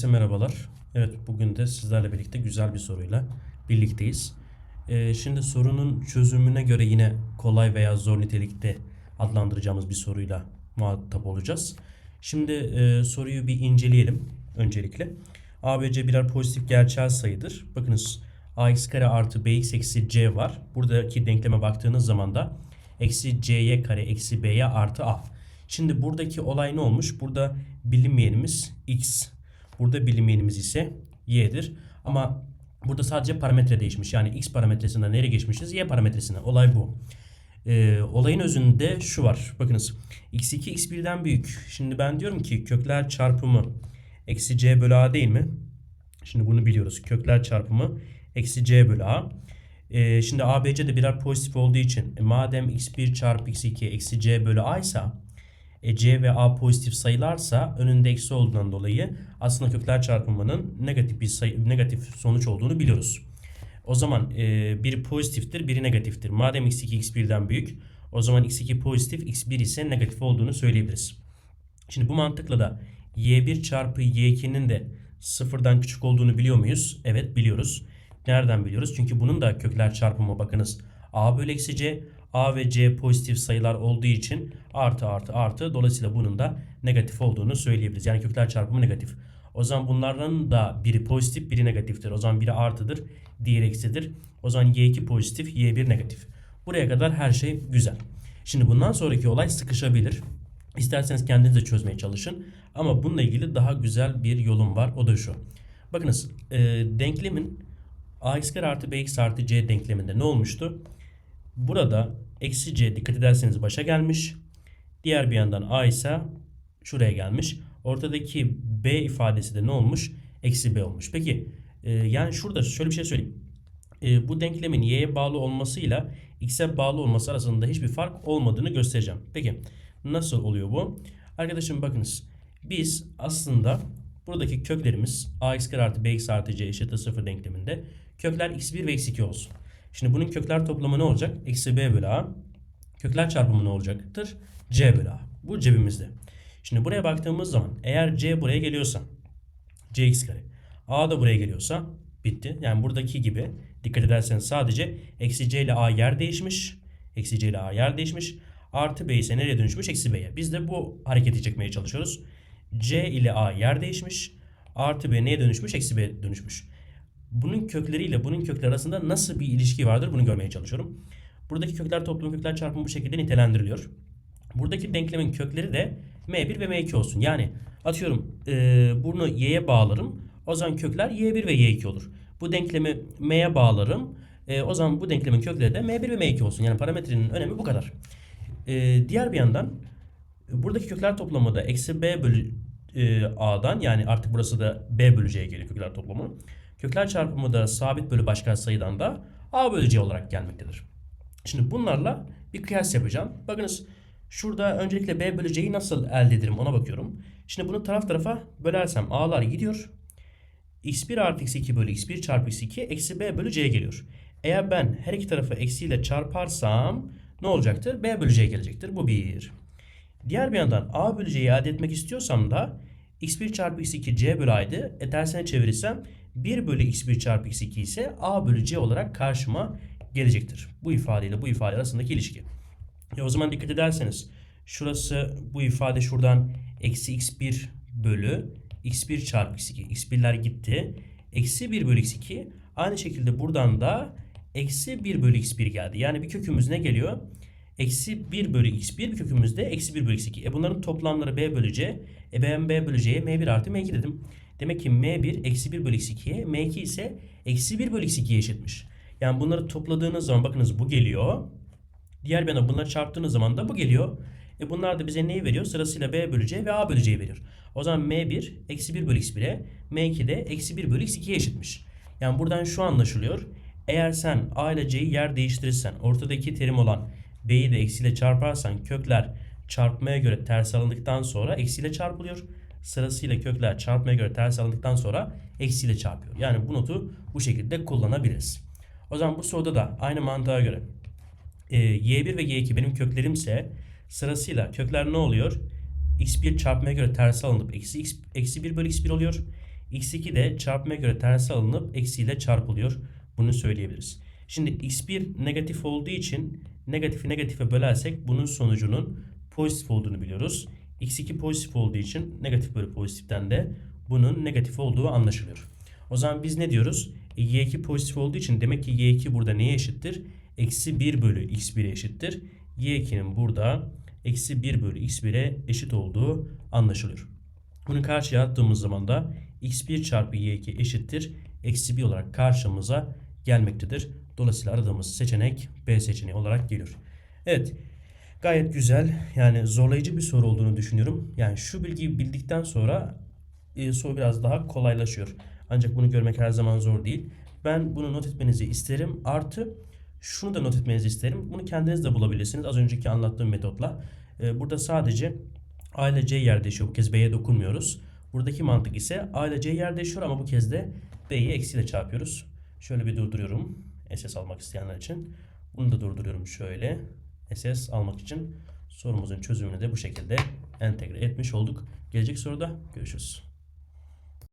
Herkese merhabalar. Evet bugün de sizlerle birlikte güzel bir soruyla birlikteyiz. Ee, şimdi sorunun çözümüne göre yine kolay veya zor nitelikte adlandıracağımız bir soruyla muhatap olacağız. Şimdi e, soruyu bir inceleyelim öncelikle. A ve C birer pozitif gerçel sayıdır. Bakınız ax kare artı bx eksi c var. Buradaki denkleme baktığınız zaman da eksi c'ye kare eksi b'ye artı a. Şimdi buradaki olay ne olmuş? Burada bilinmeyenimiz x. Burada bilinmeyenimiz ise y'dir. Ama burada sadece parametre değişmiş. Yani x parametresinden nereye geçmişiz? Y parametresine. Olay bu. Ee, olayın özünde şu var. Bakınız x2 x1'den büyük. Şimdi ben diyorum ki kökler çarpımı eksi c bölü a değil mi? Şimdi bunu biliyoruz. Kökler çarpımı eksi c bölü a. Ee, şimdi a, b, c de birer pozitif olduğu için e, madem x1 çarpı x2 eksi c bölü a ise e, c ve a pozitif sayılarsa önünde eksi olduğundan dolayı aslında kökler çarpımının negatif bir sayı, negatif sonuç olduğunu biliyoruz. O zaman e, biri pozitiftir, biri negatiftir. Madem x2 x1'den büyük, o zaman x2 pozitif, x1 ise negatif olduğunu söyleyebiliriz. Şimdi bu mantıkla da y1 çarpı y2'nin de sıfırdan küçük olduğunu biliyor muyuz? Evet biliyoruz. Nereden biliyoruz? Çünkü bunun da kökler çarpımı bakınız. a bölü eksi c, a ve c pozitif sayılar olduğu için artı artı artı dolayısıyla bunun da negatif olduğunu söyleyebiliriz. Yani kökler çarpımı negatif. O zaman bunların da biri pozitif biri negatiftir. O zaman biri artıdır diğeri eksidir. O zaman y2 pozitif y1 negatif. Buraya kadar her şey güzel. Şimdi bundan sonraki olay sıkışabilir. İsterseniz kendiniz de çözmeye çalışın. Ama bununla ilgili daha güzel bir yolum var. O da şu. Bakınız e, denklemin ax kare artı bx artı c denkleminde ne olmuştu? Burada eksi c dikkat ederseniz başa gelmiş. Diğer bir yandan a ise şuraya gelmiş. Ortadaki b ifadesi de ne olmuş? Eksi b olmuş. Peki e, yani şurada şöyle bir şey söyleyeyim. E, bu denklemin y'ye bağlı olmasıyla x'e bağlı olması arasında hiçbir fark olmadığını göstereceğim. Peki nasıl oluyor bu? Arkadaşım bakınız biz aslında buradaki köklerimiz ax kare artı bx artı c eşittir 0 denkleminde kökler x1 ve x2 olsun. Şimdi bunun kökler toplamı ne olacak? Eksi b bölü a. Kökler çarpımı ne olacaktır? c bölü a. Bu cebimizde. Şimdi buraya baktığımız zaman eğer c buraya geliyorsa cx kare a da buraya geliyorsa bitti. Yani buradaki gibi dikkat ederseniz sadece eksi c ile a yer değişmiş. Eksi c ile a yer değişmiş. Artı b ise nereye dönüşmüş? Eksi b'ye. Biz de bu hareketi çekmeye çalışıyoruz. c ile a yer değişmiş. Artı b neye dönüşmüş? Eksi b dönüşmüş. Bunun kökleriyle bunun kökleri arasında nasıl bir ilişki vardır bunu görmeye çalışıyorum. Buradaki kökler toplumu kökler çarpımı bu şekilde nitelendiriliyor. Buradaki denklemin kökleri de m1 ve m2 olsun. Yani atıyorum e, bunu y'ye bağlarım. O zaman kökler y1 ve y2 olur. Bu denklemi m'ye bağlarım. E, o zaman bu denklemin kökleri de m1 ve m2 olsun. Yani parametrenin önemi bu kadar. E, diğer bir yandan buradaki kökler toplamı da eksi b bölü e, a'dan yani artık burası da b bölü c'ye geliyor kökler toplamı. Kökler çarpımı da sabit bölü başka sayıdan da a bölü c olarak gelmektedir. Şimdi bunlarla bir kıyas yapacağım. Bakınız şurada öncelikle b bölü c'yi nasıl elde ederim ona bakıyorum. Şimdi bunu taraf tarafa bölersem a'lar gidiyor. x1 artı x2 bölü x1 çarpı x2 eksi b bölü c'ye geliyor. Eğer ben her iki tarafı eksiyle çarparsam ne olacaktır? b bölü c gelecektir. Bu bir. Diğer bir yandan a bölü c'yi elde etmek istiyorsam da x1 çarpı x2 c bölü a'ydı. E tersine çevirirsem 1 bölü x1 çarpı x2 ise a bölü c olarak karşıma gelecektir. Bu ifadeyle bu ifade arasındaki ilişki. E o zaman dikkat ederseniz şurası bu ifade şuradan eksi x1 bölü x1 çarpı x2. x1'ler gitti. Eksi 1 bölü x2. Aynı şekilde buradan da eksi 1 bölü x1 geldi. Yani bir kökümüz ne geliyor? Eksi 1 bölü x1 bir kökümüz de eksi 1 bölü x2. E bunların toplamları b bölü c. E ben b bölü c'ye m1 artı m2 dedim. Demek ki m1 eksi 1 bölü x2'ye m2 ise eksi 1 bölü x2'ye eşitmiş. Yani bunları topladığınız zaman bakınız bu geliyor. Diğer bir yana bunları çarptığınız zaman da bu geliyor. E bunlar da bize neyi veriyor? Sırasıyla b bölü c ve a bölü c'yi veriyor. O zaman m1 eksi 1 bölü x1'e m2 de eksi 1 bölü x2'ye eşitmiş. Yani buradan şu anlaşılıyor. Eğer sen a ile c'yi yer değiştirirsen ortadaki terim olan b'yi de eksiyle çarparsan kökler çarpmaya göre ters alındıktan sonra eksiyle çarpılıyor. Sırasıyla kökler çarpmaya göre ters alındıktan sonra eksiyle çarpıyor. Yani bu notu bu şekilde kullanabiliriz. O zaman bu soruda da aynı mantığa göre e, y1 ve y2 benim köklerimse sırasıyla kökler ne oluyor? x1 çarpmaya göre ters alınıp eksi, x, eksi 1 bölü x1 oluyor. x2 de çarpmaya göre tersi alınıp eksiyle çarpılıyor. Bunu söyleyebiliriz. Şimdi x1 negatif olduğu için negatifi negatife bölersek bunun sonucunun pozitif olduğunu biliyoruz. X2 pozitif olduğu için negatif bölü pozitiften de bunun negatif olduğu anlaşılıyor. O zaman biz ne diyoruz? E, y2 pozitif olduğu için demek ki y2 burada neye eşittir? Eksi 1 bölü x1'e eşittir. y2'nin burada eksi 1 bölü x1'e eşit olduğu anlaşılıyor. Bunu karşıya attığımız zaman da x1 çarpı y2 eşittir. Eksi 1 olarak karşımıza gelmektedir. Dolayısıyla aradığımız seçenek B seçeneği olarak geliyor. Evet. Gayet güzel. Yani zorlayıcı bir soru olduğunu düşünüyorum. Yani şu bilgiyi bildikten sonra e, soru biraz daha kolaylaşıyor. Ancak bunu görmek her zaman zor değil. Ben bunu not etmenizi isterim. Artı şunu da not etmenizi isterim. Bunu kendiniz de bulabilirsiniz. Az önceki anlattığım metotla. E, burada sadece A ile C yer değişiyor. Bu kez B'ye dokunmuyoruz. Buradaki mantık ise A ile C yer değişiyor ama bu kez de B'yi eksiyle çarpıyoruz. Şöyle bir durduruyorum. SS almak isteyenler için. Bunu da durduruyorum şöyle. SS almak için sorumuzun çözümünü de bu şekilde entegre etmiş olduk. Gelecek soruda görüşürüz.